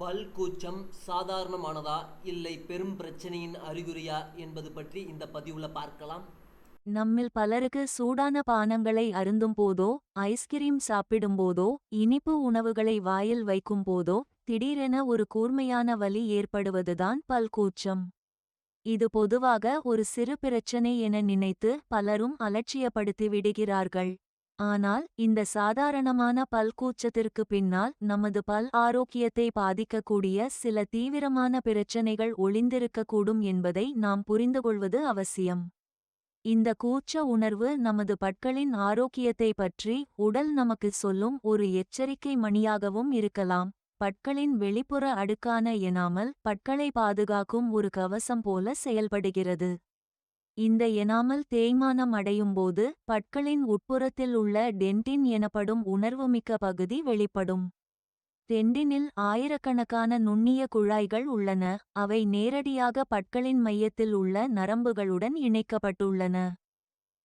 பல் கூச்சம் சாதாரணமானதா இல்லை பெரும் பிரச்சனையின் அறிகுறியா என்பது பற்றி இந்த பதிவுல பார்க்கலாம். நம்மில் பலருக்கு சூடான பானங்களை அருந்தும் போதோ ஐஸ்கிரீம் சாப்பிடும் போதோ இனிப்பு உணவுகளை வாயில் வைக்கும் போதோ திடீரென ஒரு கூர்மையான வலி ஏற்படுவதுதான் பல்கூச்சம். இது பொதுவாக ஒரு சிறு பிரச்சனை என நினைத்து பலரும் அலட்சியப்படுத்தி விடுகிறார்கள். ஆனால் இந்த சாதாரணமான பல்கூச்சத்திற்கு பின்னால் நமது பல் ஆரோக்கியத்தை பாதிக்கக்கூடிய சில தீவிரமான பிரச்சனைகள் ஒளிந்திருக்கக்கூடும் என்பதை நாம் புரிந்துகொள்வது அவசியம். இந்த கூச்ச உணர்வு நமது பற்களின் ஆரோக்கியத்தை பற்றி உடல் நமக்கு சொல்லும் ஒரு எச்சரிக்கை மணியாகவும் இருக்கலாம். பற்களின் வெளிப்புற அடுக்கான எனாமல் பற்களை பாதுகாக்கும் ஒரு கவசம் போல செயல்படுகிறது. இந்த எனாமல் தேய்மானம் அடையும்போது பற்களின் உட்புறத்தில் உள்ள டென்டின் எனப்படும் உணர்வுமிக்க பகுதி வெளிப்படும். டெண்டினில் ஆயிரக்கணக்கான நுண்ணிய குழாய்கள் உள்ளன. அவை நேரடியாக பற்களின் மையத்தில் உள்ள நரம்புகளுடன் இணைக்கப்பட்டுள்ளன.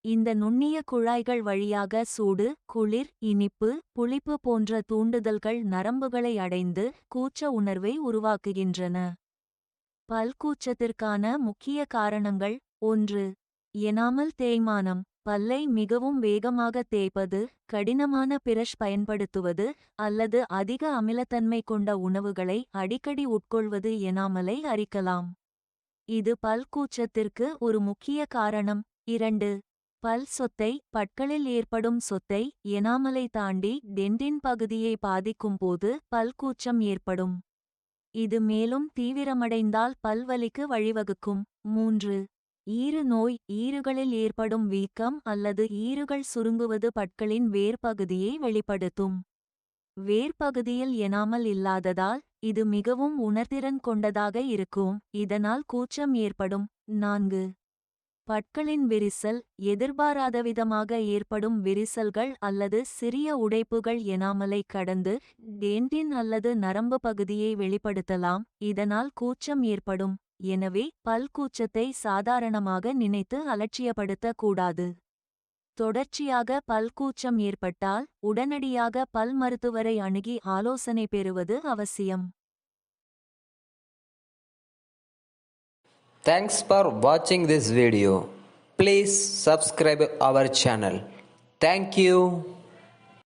இந்த நுண்ணிய குழாய்கள் வழியாக சூடு குளிர் இனிப்பு புளிப்பு போன்ற தூண்டுதல்கள் நரம்புகளை அடைந்து கூச்ச உணர்வை உருவாக்குகின்றன. பல்கூச்சத்திற்கான முக்கிய காரணங்கள் ஒன்று எனாமல் தேய்மானம். பல்லை மிகவும் வேகமாக தேய்ப்பது கடினமான பிரஷ் பயன்படுத்துவது அல்லது அதிக அமிலத்தன்மை கொண்ட உணவுகளை அடிக்கடி உட்கொள்வது எனாமலை அரிக்கலாம். இது பல்கூச்சத்திற்கு ஒரு முக்கிய காரணம். இரண்டு பல் சொத்தை பற்களில் ஏற்படும் சொத்தை எனாமலை தாண்டி டென்டின் பகுதியை பாதிக்கும்போது பல்கூச்சம் ஏற்படும். இது மேலும் தீவிரமடைந்தால் பல்வலிக்கு வழிவகுக்கும். மூன்று ஈறு நோய் ஈறுகளில் ஏற்படும் வீக்கம் அல்லது ஈறுகள் சுருங்குவது பற்களின் வேர்பகுதியை வெளிப்படுத்தும். வேர்பகுதியில் எனாமல் இல்லாததால் இது மிகவும் உணர்திறன் கொண்டதாக இருக்கும். இதனால் கூச்சம் ஏற்படும். நான்கு. பற்களின் விரிசல் எதிர்பாராதவிதமாக ஏற்படும் விரிசல்கள் அல்லது சிறிய உடைப்புகள் எனாமலை கடந்து டென்டின் அல்லது நரம்பு பகுதியை வெளிப்படுத்தலாம். இதனால் கூச்சம் ஏற்படும். எனவே பல்கூச்சத்தை சாதாரணமாக நினைத்து அலட்சியப்படுத்த கூடாது தொடர்ச்சியாக பல்கூச்சம் ஏற்பட்டால் உடனடியாக பல் மருத்துவரை அணுகி ஆலோசனை பெறுவது அவசியம் Thanks for watching this video. Please subscribe our channel. Thank you.